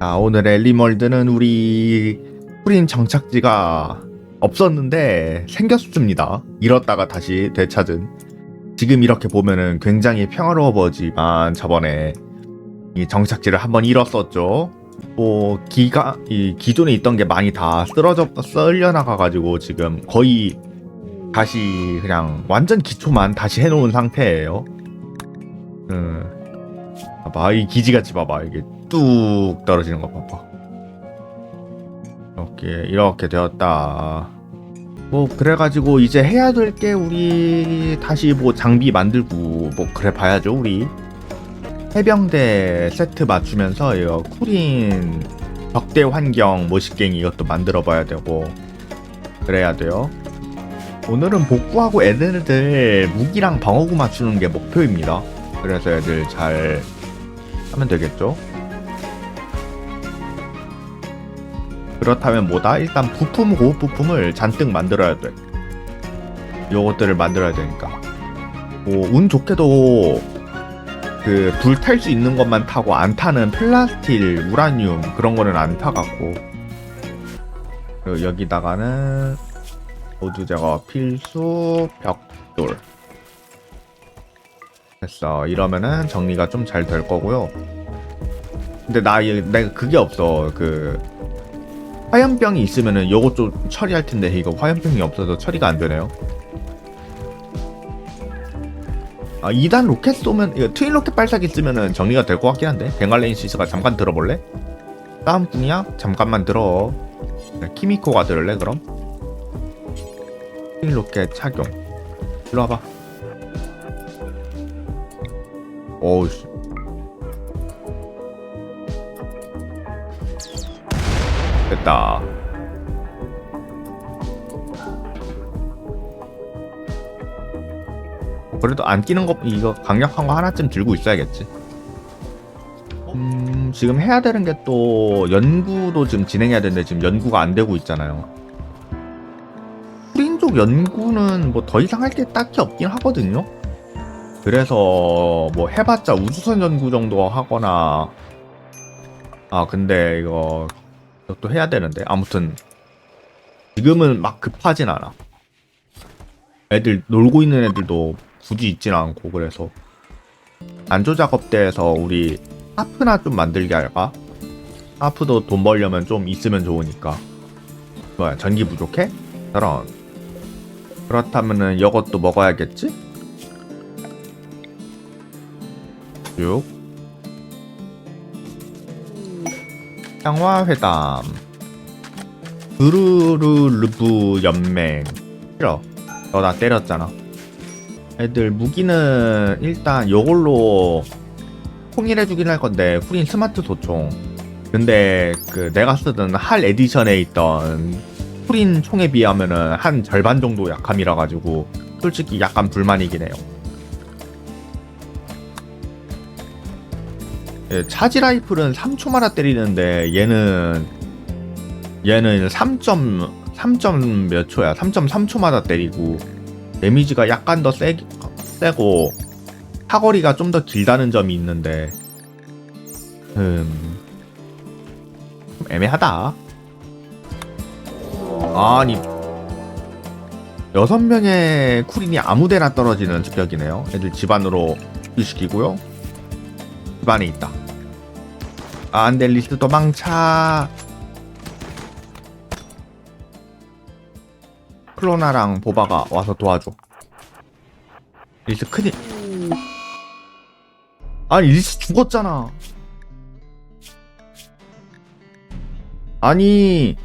자, 오늘의 리멀드는 우리 프린 정착지가 없었는데 생겼습니다. 잃었다가 다시 되찾은. 지금 이렇게 보면은 굉장히 평화로워 보지만 저번에 이 정착지를 한번 잃었었죠. 뭐 기가 이 기존에 있던 게 많이 다 쓰러져 쓸려 나가 가지고 지금 거의 다시 그냥 완전 기초만 다시 해놓은 상태예요. 음, 봐봐 이 기지같이 봐봐 이게 뚝 떨어지는 거 봐봐. 이렇게 이렇게 되었다. 뭐 그래가지고 이제 해야 될 게 우리 다시 뭐 장비 만들고 뭐 그래 봐야죠 우리 해병대 세트 맞추면서 이거 쿠린 적대 환경 모식갱이 이것도 만들어 봐야 되고 그래야 돼요. 오늘은 복구하고 애들들 무기랑 방어구 맞추는 게 목표입니다. 그래서 애들 잘 하면 되겠죠. 그렇다면 뭐다? 일단 부품 고급 부품을 잔뜩 만들어야 돼. 요것들을 만들어야 되니까. 뭐 운 좋게도 그 불 탈 수 있는 것만 타고 안 타는 플라스틸, 우라늄 그런 거는 안 타갖고. 그리고 여기다가는 모두 제거 필수 벽돌. 됐어. 이러면은 정리가 좀 잘 될 거고요. 근데 나 이- 내가 그게 없어. 그 화염병이 있으면은 요거 좀 처리할 텐데 이거 화염병이 없어서 처리가 안 되네요. 아 2단 로켓 쏘면 이거 트윈 로켓 발사기 쓰면은 정리가 될 것 같긴 한데 벵갈레인 시스가 잠깐 들어볼래? 싸움꾼이야? 잠깐만 들어. 네, 키미코가 들을래 그럼? 트윈 로켓 착용. 일로 와봐. 어우 씨. 됐다. 그래도 안 끼는 거 이거 강력한 거 하나쯤 들고 있어야겠지. 음, 지금 해야 되는 게 또 연구도 지금 진행해야 되는데 지금 연구가 안 되고 있잖아요. 프린족 연구는 뭐 더 이상 할 게 딱히 없긴 하거든요. 그래서 뭐 해봤자 우주선 연구 정도 하거나 아 근데 이거 이것도 해야 되는데 아무튼 지금은 막 급하진 않아. 애들 놀고 있는 애들도 굳이 있진 않고 그래서 안조 작업대에서 우리 하프나 좀 만들게 할까? 하프도 돈 벌려면 좀 있으면 좋으니까. 뭐야 전기 부족해? 저런. 그렇다면은 이것도 먹어야겠지? 쭉. 평화회담. 드루르르브 연맹. 싫어. 너 나 때렸잖아. 애들 무기는 일단 요걸로 통일해주긴 할 건데 후린 스마트 소총. 근데 그 내가 쓰던 할 에디션에 있던 후린 총에 비하면은 한 절반 정도 약함이라 가지고 솔직히 약간 불만이긴 해요. 예, 차지 라이플은 3초 마다 때리는데 얘는 얘는 3. 3점 몇 초야? 3.3초마다 때리고 데미지가 약간 더 세, 세고 사거리가 좀 더 길다는 점이 있는데 음... 좀 애매하다 아니 여섯 명의 쿠린이 아무데나 떨어지는 습격이네요 애들 집안으로 시키고요 집 안에 있다 아, 안돼 리스 도망차 클로나랑 보바가 와서 도와줘. 리스 크니. 아니 리스 죽었잖아. 아니.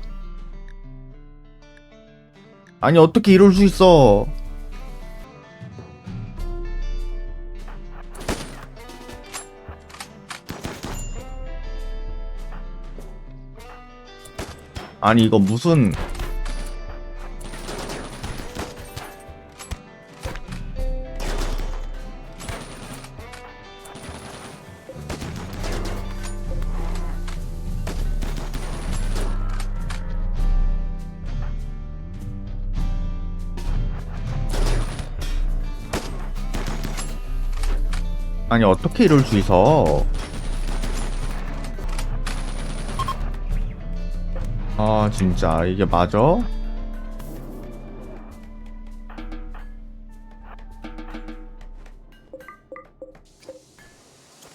아니 어떻게 이럴 수 있어? 아니 이거 무슨 아니 어떻게 이럴 수 있어? 아 진짜 이게 맞아?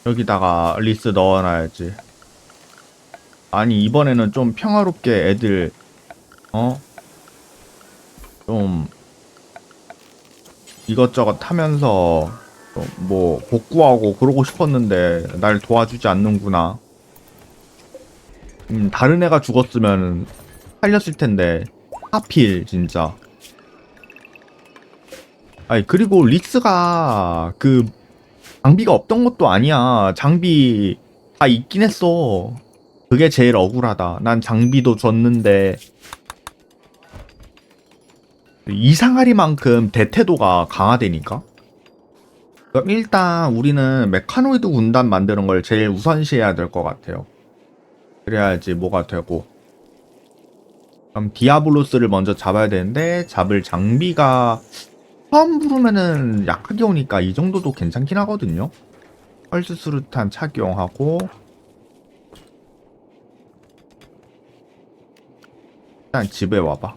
여기다가 리스 넣어놔야지. 아니 이번에는 좀 평화롭게 애들 어? 좀 이것저것 하면서 좀뭐 복구하고 그러고 싶었는데 날 도와주지 않는구나. 음, 다른 애가 죽었으면 살렸을 텐데 하필 진짜. 아니 그리고 리스가 그 장비가 없던 것도 아니야. 장비 다 있긴 했어. 그게 제일 억울하다. 난 장비도 줬는데 이상하리만큼 대태도가 강화되니까. 일단 우리는 메카노이드 군단 만드는 걸 제일 우선시해야 될 것 같아요. 그래야지 뭐가 되고. 그럼 디아블로스를 먼저 잡아야 되는데 잡을 장비가 처음 부르면은 약하게 오니까 이 정도도 괜찮긴 하거든요. 펄스 수류탄 착용하고 일단 집에 와봐.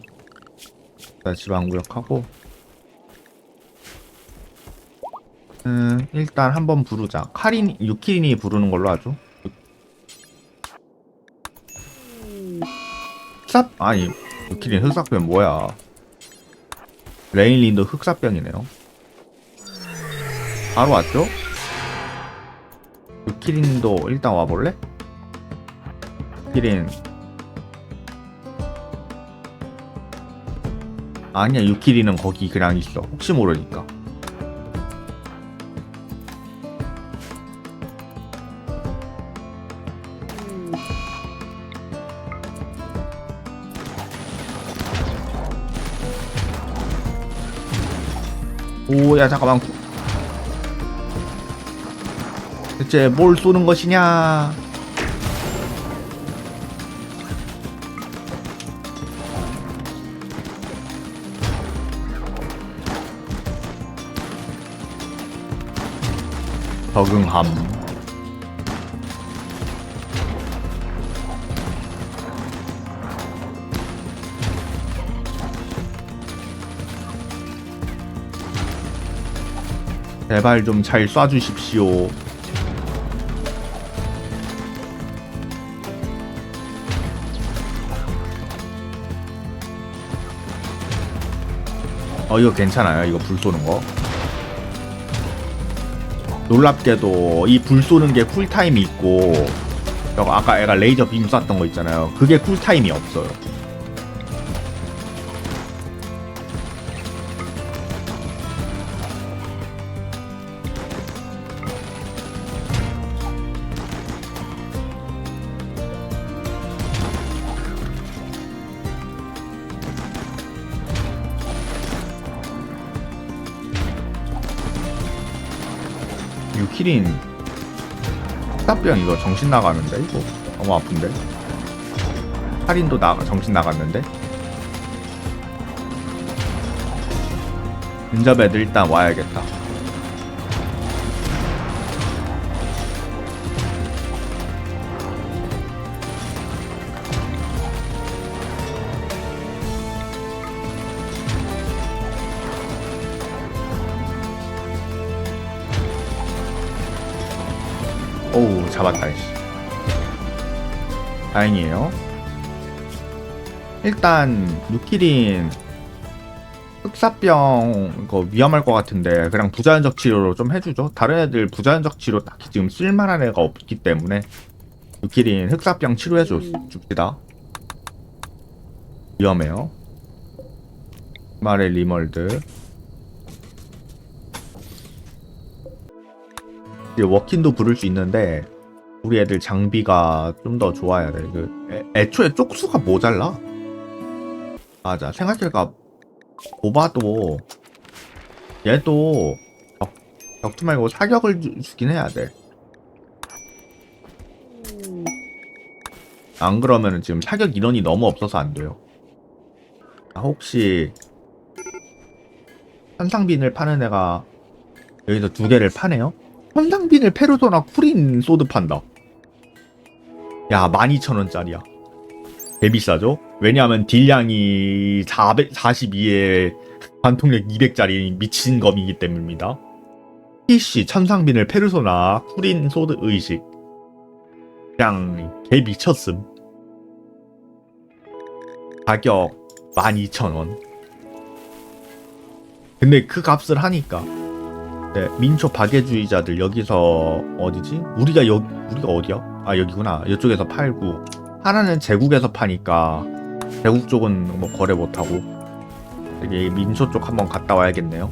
일단 집 안구역하고 음 일단 한번 부르자. 카린 유키린이 부르는 걸로 하죠. 흑삽 아니 유키린 흑사병 뭐야? 레인린도 흑사병이네요. 바로 왔죠? 유키린도 일단 와볼래? 유키린 아니야 유키린은 거기 그냥 있어 혹시 모르니까 오 야 잠깐만. 대체 뭘 쏘는 것이냐? 적응함 제발 좀 잘 쏴주십시오. 어 이거 괜찮아요. 이거 불 쏘는 거. 놀랍게도 이 불 쏘는 게 쿨타임이 있고 아까 애가 레이저 빔 쐈던 거 있잖아요. 그게 쿨타임이 없어요. 유키린 탑병 이거 정신 나가는데? 이거 너무 아픈데? 할인도 나 정신 나갔는데? 근접 애들 일단 와야겠다 다행이에요. 일단 누키린 흑사병 이거 위험할 것 같은데 그냥 부자연적 치료로 좀 해주죠. 다른 애들 부자연적 치료 딱히 지금 쓸만한 애가 없기 때문에 누키린 흑사병 치료해 줘 줍시다. 위험해요. 말의 리멀드. 이제 워킨도 부를 수 있는데 우리 애들 장비가 좀 더 좋아야 돼. 그 애, 애초에 쪽수가 모자라. 맞아. 생각해보니까 보바도 얘도 격, 격투 말고 사격을 주, 주긴 해야 돼. 안 그러면은 지금 사격 인원이 너무 없어서 안 돼요. 아, 혹시 현상빈을 파는 애가 여기서 두 개를 파네요? 현상빈을 페르소나 쿠린 소드 판다. 야, 12,000원짜리야. 개 비싸죠? 왜냐하면 딜량이 442에 관통력 200짜리 미친 검이기 때문입니다. PC 천상빈을 페르소나 후린 소드 의식 그냥 개 미쳤음. 가격 12,000원. 근데 그 값을 하니까 네, 민초 박애주의자들 여기서 어디지? 우리가 여 우리가 어디야? 아 여기구나. 이쪽에서 팔고 하나는 제국에서 파니까 제국 쪽은 뭐 거래 못 하고 여기 민초 쪽 한번 갔다 와야겠네요.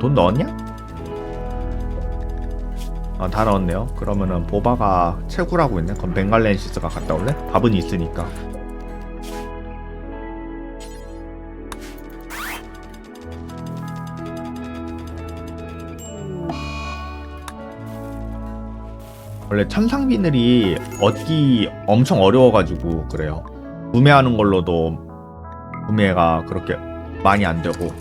돈 넣었냐? 아, 다 넣었네요. 그러면은 보바가 채굴하고 있네. 그럼 벵갈렌시스가 갔다 올래? 밥은 있으니까. 원래 천상 비늘이 얻기 엄청 어려워가지고 그래요. 구매하는 걸로도 구매가 그렇게 많이 안 되고.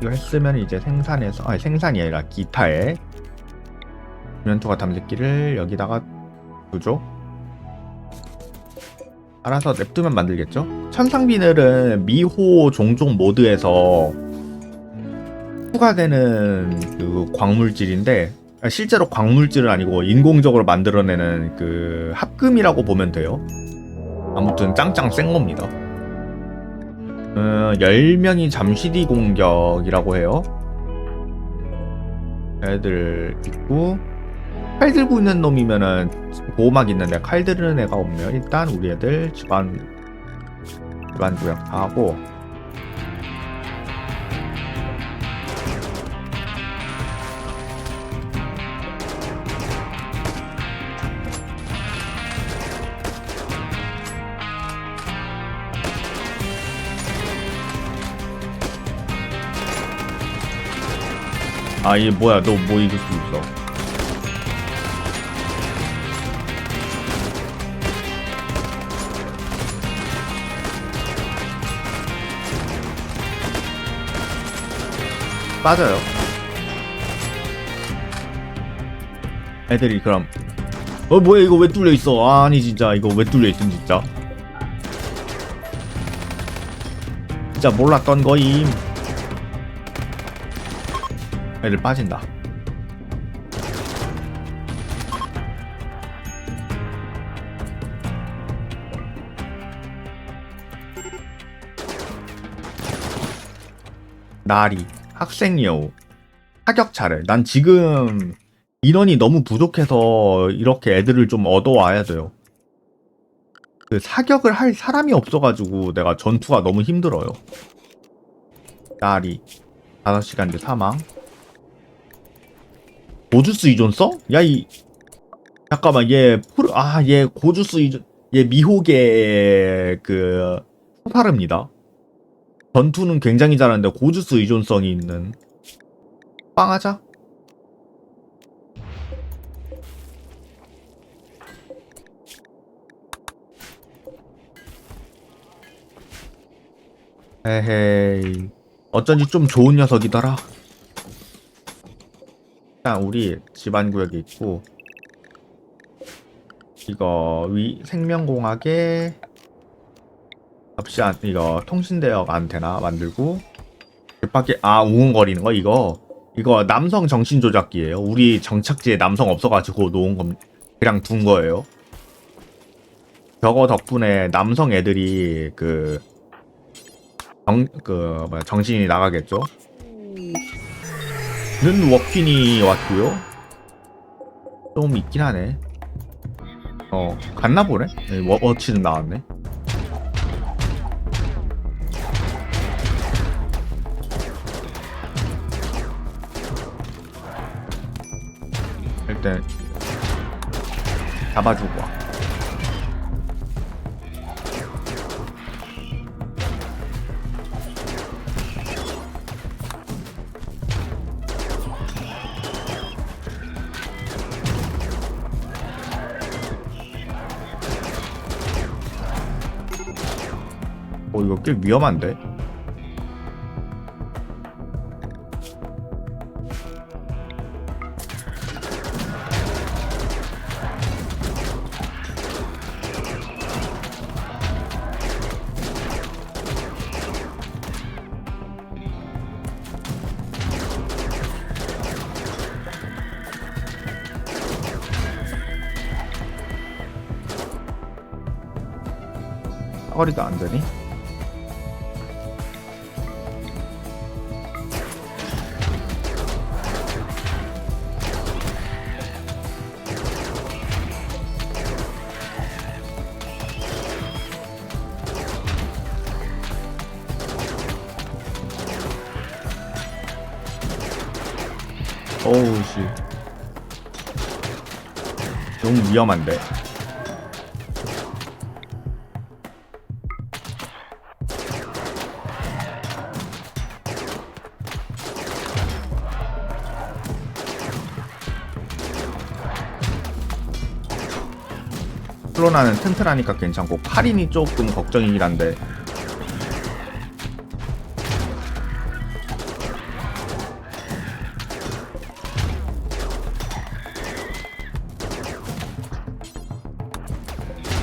이거 했으면 이제 생산해서 아니 생산이 아니라 기타에 유연투가 담새끼를 여기다가 두죠. 알아서 냅두면 만들겠죠. 천상 비늘은 미호 종종 모드에서 추가되는 그 광물질인데 아, 실제로 광물질은 아니고 인공적으로 만들어내는 그 합금이라고 보면 돼요. 아무튼 짱짱 센 겁니다. 어, 10명이 잠시뒤 공격이라고 해요. 애들 있고 칼 들고 있는 놈이면은 보호막 있는데 칼 드는 애가 없네요. 일단 우리 애들 집안 집안 구역 다 하고 아, 얘 뭐야? 너 뭐 이길 수 있어? 빠져요. 애들이 그럼 어 뭐야 이거 왜 뚫려 있어? 아니 진짜 이거 왜 뚫려 있음 진짜. 진짜 몰랐던 거임. 애들 빠진다. 나리 학생 여우 사격차를 난 지금 인원이 너무 부족해서 이렇게 애들을 좀 얻어와야 돼요. 그 사격을 할 사람이 없어가지고 내가 전투가 너무 힘들어요. 나리 5시간 뒤 사망 고주스 이존 써? 야 이 잠깐만 얘 프로 아얘 고주스 이존 얘 미호계 그 소파르입니다. 전투는 굉장히 잘하는데 고주스 의존성이 있는 빵하자. 에헤이 어쩐지 좀 좋은 녀석이더라. 일단 우리 집안 구역이 있고 이거 위 생명공학에 접시 안 이거 통신대역 안테나 만들고 뒷바퀴 아 웅웅거리는 거 이거 이거 남성 정신 조작기예요. 우리 정착지에 남성 없어가지고 놓은 건 그냥 둔 거예요. 저거 덕분에 남성 애들이 그 정, 그, 뭐야, 정신이 나가겠죠? 는 워퀸이 왔고요 좀 있긴 하네. 어, 갔나 보네? 네, 워, 워치는 나왔네. 일단 잡아주고 와. 이거 꽤 위험한데? 허리도 안 되니? 위험한데. 플로나는 튼튼하니까 괜찮고 카린이 조금 걱정이긴 한데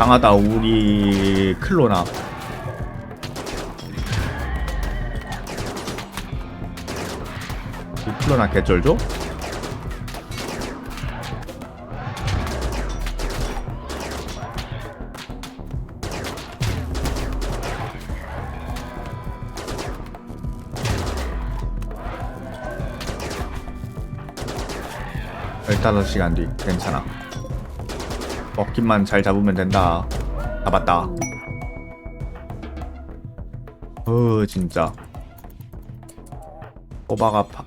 강하다 우리 클로나 이 클로나 개쩔죠? 열다섯 시간 뒤 괜찮아 먹기만 잘 잡으면 된다. 잡았다. 어 진짜. 꼬바가 바,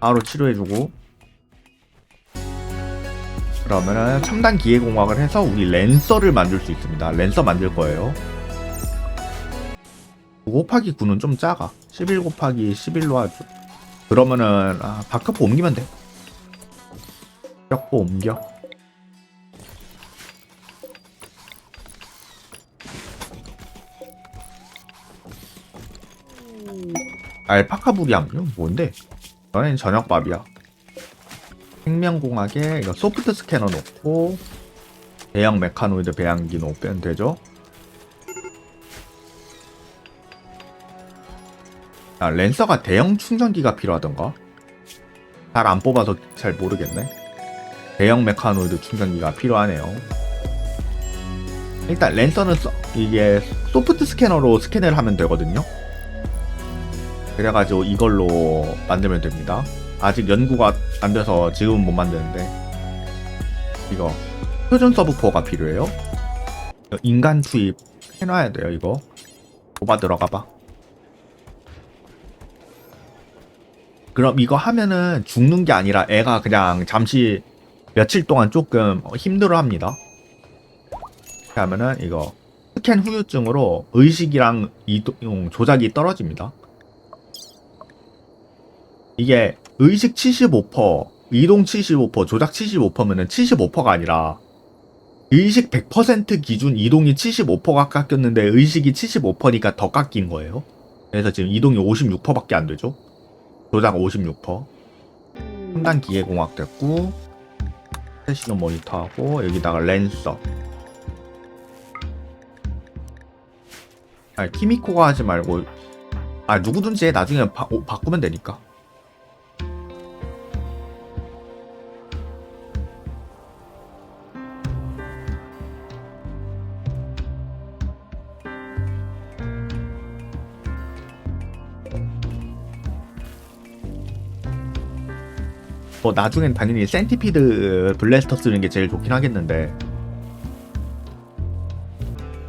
바로 치료해주고. 그러면은 첨단 기계 공학을 해서 우리 랜서를 만들 수 있습니다. 랜서 만들 거예요. 9 곱하기 9는 좀 작아. 11 곱하기 11로 하죠. 그러면은 아, 바크포 옮기면 돼. 벽보 옮겨. 알파카부리암 이건 뭔데? 너는 저녁밥이야. 생명공학에 이거 소프트 스캐너 놓고 대형 메카노이드 배양기 놓으면 되죠. 아, 랜서가 대형 충전기가 필요하던가? 잘 안 뽑아서 잘 모르겠네. 대형 메카노이드 충전기가 필요하네요. 일단 랜서는 써- 이게 소프트 스캐너로 스캔을 하면 되거든요. 그래가지고 이걸로 만들면 됩니다. 아직 연구가 안 돼서 지금은 못 만드는데 이거 표준 서브포가 필요해요. 인간 투입 해놔야 돼요. 이거 뽑아 들어가봐. 그럼 이거 하면은 죽는 게 아니라 애가 그냥 잠시 며칠 동안 조금 힘들어 합니다. 이렇게 하면은 이거 스캔 후유증으로 의식이랑 이동 조작이 떨어집니다. 이게 의식 75%, 이동 75%, 조작 75%면은 75%가 아니라 의식 100% 기준 이동이 75%가 깎였는데 의식이 75%니까 더 깎인 거예요. 그래서 지금 이동이 56%밖에 안 되죠. 조작 56%. 첨단 기계공학 됐고 세시노 모니터하고 여기다가 랜서. 아 키미코가 하지 말고 아 누구든지 해. 나중에 바, 오, 바꾸면 되니까. 뭐 나중엔 당연히 센티피드 블래스터 쓰는 게 제일 좋긴 하겠는데.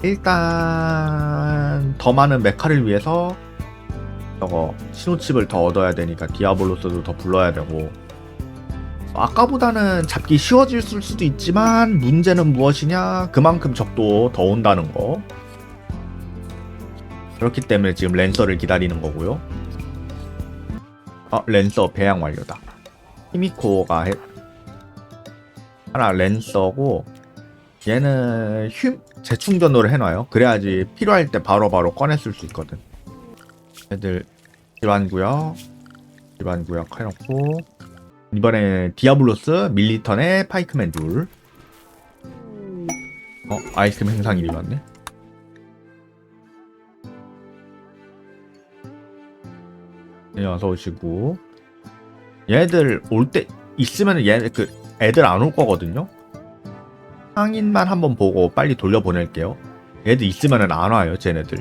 일단 더 많은 메카를 위해서 저거 신호칩을 더 얻어야 되니까 디아블로스도 더 불러야 되고. 아까보다는 잡기 쉬워질 수도 있지만 문제는 무엇이냐? 그만큼 적도 더 온다는 거. 그렇기 때문에 지금 랜서를 기다리는 거고요. 어 랜서 배양 완료다 히미코가 해... 하나 랜서고 얘는 휴 재충전으로 해놔요. 그래야지 필요할 때 바로 바로 꺼내 쓸 수 있거든. 애들 집안 구역 집안 구역 해놓고 이번에 디아블로스 밀리턴의 파이크맨 둘. 어 아이스크림 행상 일이 왔네. 네, 어서 오시고 얘들 올 때 있으면 얘 그 애들 안 올 거거든요. 상인만 한번 보고 빨리 돌려보낼게요. 얘들 있으면은 안 와요 쟤네들.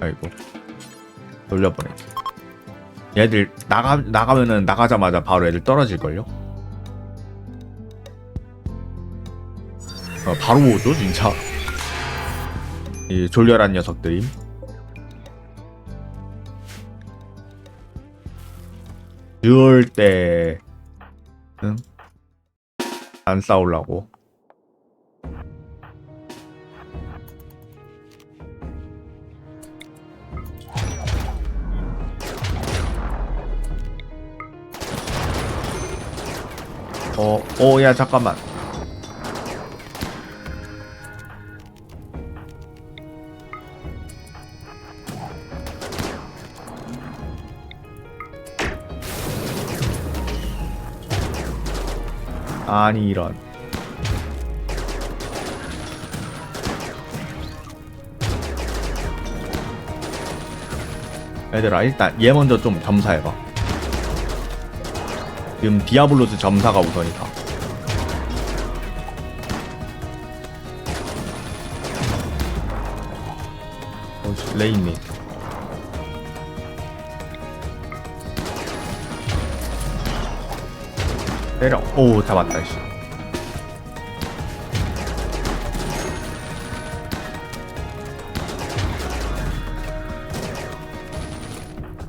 아이고. 돌려보내기 얘들 나가 나가면은 나가자마자 바로 애들 떨어질 걸요? 어, 바로 오죠 진짜. 이 졸렬한 녀석들임 그럴 때 응? 안 싸우려고 어, 어, 야, 잠깐만. 아니, 이런. 얘들아, 일단 얘 먼저 좀 점사해봐. 지금 디아블로스 점사가 우선이다. 어씨 레인님. 때려. 오 잡았다 씨.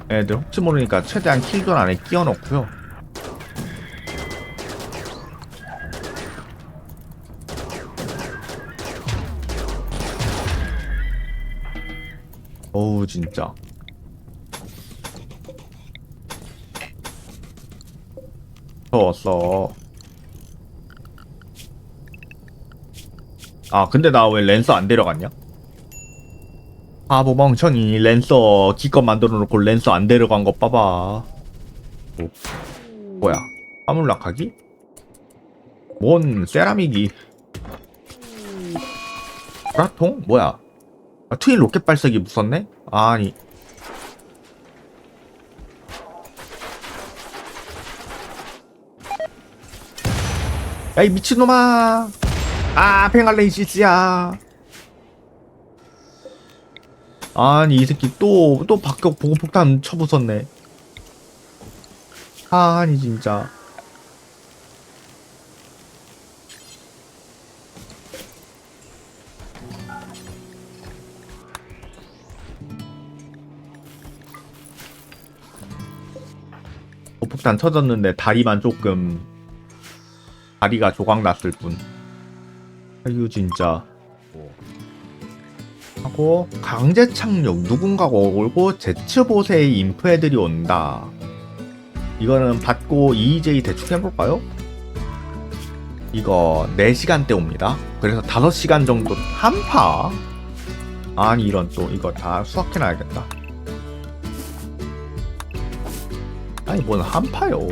애들 혹시 모르니까 최대한 킬존 안에 끼워 넣고요. 어우 진짜 더웠어 아 근데 나 왜 랜서 안 데려갔냐? 바보 멍청이 랜서 기껏 만들어 놓고 랜서 안 데려간 거 봐봐 뭐, 뭐야 화물락하기? 뭔 세라믹이 브라통? 뭐야 아, 트윈 로켓 발사기 무섭네? 아니. 야, 이 미친놈아! 아, 팽알레이시스야! 아니, 이 새끼 또, 또 박격 보고 폭탄 쳐부쉈네. 아니, 진짜. 폭탄 터졌는데 다리만 조금 다리가 조각 났을 뿐. 아유 진짜. 하고 강제 착륙 누군가가 오고 제츠보세의 인프 애들이 온다. 이거는 받고 EJ 대충 해볼까요? 이거 4시간대 옵니다. 그래서 5시간 정도 한파. 아니 이런 또 이거 다 수확해놔야겠다. 아니 뭔 한파요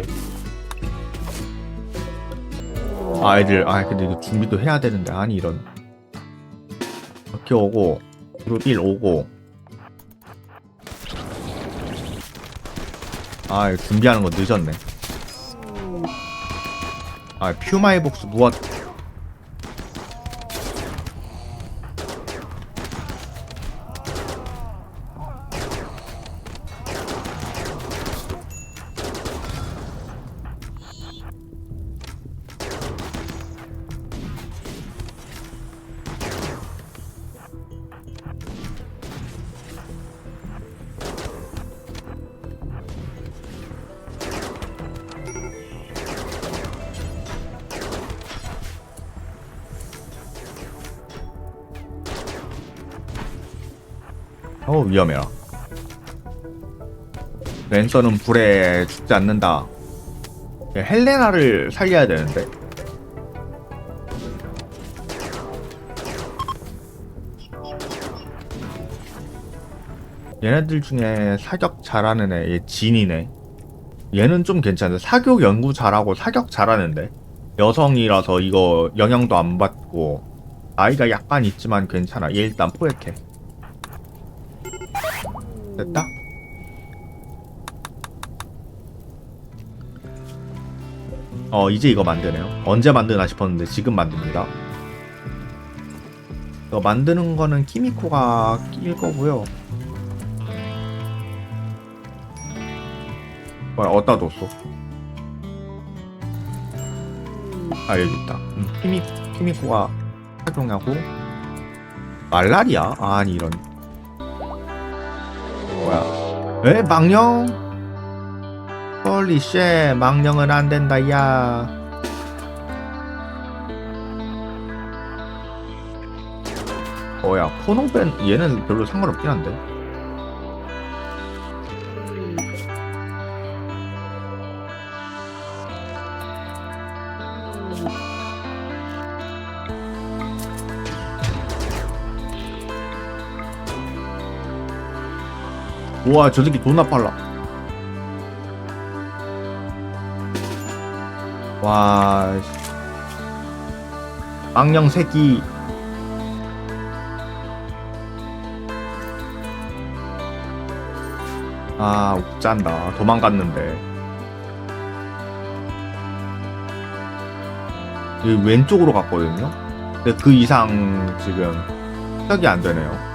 아 애들 아 근데 이거 준비도 해야 되는데 아니 이런. 이렇게 오고 그룹 1 오고. 아 준비하는 거 늦었네. 아 퓨마의 복수 무엇 어 위험해라 랜서는 불에 죽지 않는다 헬레나를 살려야 되는데 얘네들 중에 사격 잘하는 애, 얘 진이네. 얘는 좀 괜찮은데 사격 연구 잘하고 사격 잘하는데 여성이라서 이거 영향도 안 받고 나이가 약간 있지만 괜찮아. 얘 일단 포획해. 됐다? 어 이제 이거 만드네요. 언제 만드나 싶었는데 지금 만듭니다. 이거 만드는 거는 키미코가 낄 거고요. 뭐야, 어디다 뒀어? 아, 여기 있다. 음, 키미, 키미코가 착용하고, 말라리아? 아, 아니, 이런. 뭐야. 에? 망령? 쉣, 망령은 안 된다, 야. 어야 포농밴 얘는 별로 상관없긴 한데 우와 저 새끼 존나 빨라 와 씨. 망령 새끼 아, 웃잔다. 도망갔는데. 왼쪽으로 갔거든요? 근데 그 이상 지금 시작이 안 되네요.